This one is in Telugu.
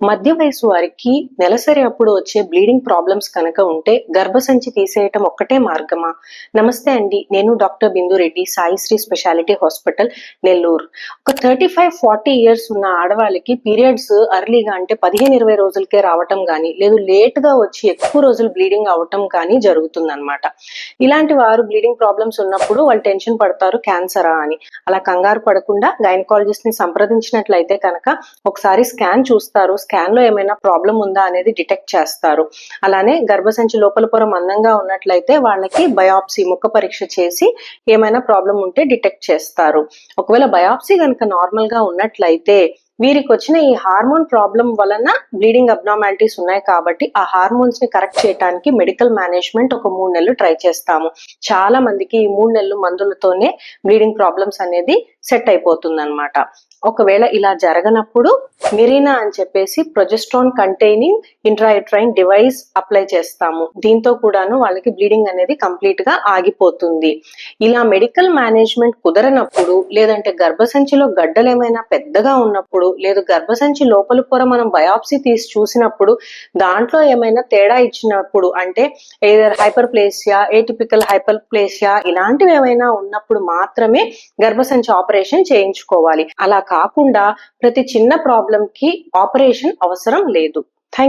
మధ్య వయసు వారికి నెలసరి అప్పుడు వచ్చే బ్లీడింగ్ ప్రాబ్లమ్స్ కనుక ఉంటే గర్భసంచి తీసేయటం ఒక్కటే మార్గమా? నమస్తే అండి నేను doctor Bindu Reddy Saisri speciality hospital Nellore. ఒక థర్టీ ఫైవ్ ఫార్టీ ఇయర్స్ ఉన్న ఆడవాళ్ళకి పీరియడ్స్ అర్లీగా అంటే పదిహేను ఇరవై రోజులకే రావటం కానీ లేదు లేట్గా వచ్చి ఎక్కువ రోజులు బ్లీడింగ్ అవటం కానీ జరుగుతుందన్నమాట. ఇలాంటి వారు బ్లీడింగ్ ప్రాబ్లమ్స్ ఉన్నప్పుడు వాళ్ళు టెన్షన్ పడతారు క్యాన్సరా అని. అలా కంగారు పడకుండా గైనకాలజిస్ట్ని సంప్రదించినట్లయితే కనుక ఒకసారి స్కాన్ చూస్తారు స్కాన్లో ఏమైనా ప్రాబ్లం ఉందా అనేది డిటెక్ట్ చేస్తారు. అలానే గర్భసంచి లోపల పొర మందంగా ఉన్నట్లయితే వాళ్ళకి బయాప్సీ ముఖ పరీక్ష చేసి ఏమైనా ప్రాబ్లం ఉంటే డిటెక్ట్ చేస్తారు. ఒకవేళ బయాప్సీ కనుక నార్మల్గా ఉన్నట్లయితే వీరికి వచ్చిన ఈ హార్మోన్ ప్రాబ్లం వలన బ్లీడింగ్ అబ్నార్మాలిటీస్ ఉన్నాయి కాబట్టి ఆ హార్మోన్స్ని కరెక్ట్ చేయడానికి మెడికల్ మేనేజ్మెంట్ ఒక మూడు నెలలు ట్రై చేస్తాము. చాలా మందికి ఈ మూడు నెలలు మందులతోనే బ్లీడింగ్ ప్రాబ్లమ్స్ అనేది సెట్ అయిపోతుంది అనమాట ఒకవేళ ఇలా జరగనప్పుడు మిరీనా అని చెప్పేసి progesterone containing intrauterine device apply చేస్తాము. దీంతో కూడాను వాళ్ళకి బ్లీడింగ్ అనేది కంప్లీట్గా ఆగిపోతుంది. ఇలా మెడికల్ మేనేజ్మెంట్ కుదరనప్పుడు లేదంటే గర్భసంచిలో గడ్డలు ఏమైనా పెద్దగా ఉన్నప్పుడు లేదు గర్భసంచి లోపల పొర మనం బయాప్సీ తీసి చూసినప్పుడు దాంట్లో ఏమైనా తేడా ఇచ్చినప్పుడు అంటే ఏదైనా hyperplasia atypical hyperplasia ఇలాంటివి ఏమైనా ఉన్నప్పుడు మాత్రమే గర్భసంచి ఆపరేషన్ చేయించుకోవాలి. అలా కాకుండా ప్రతి చిన్న ప్రాబ్లం కి ఆపరేషన్ అవసరం లేదు. థ్యాంక్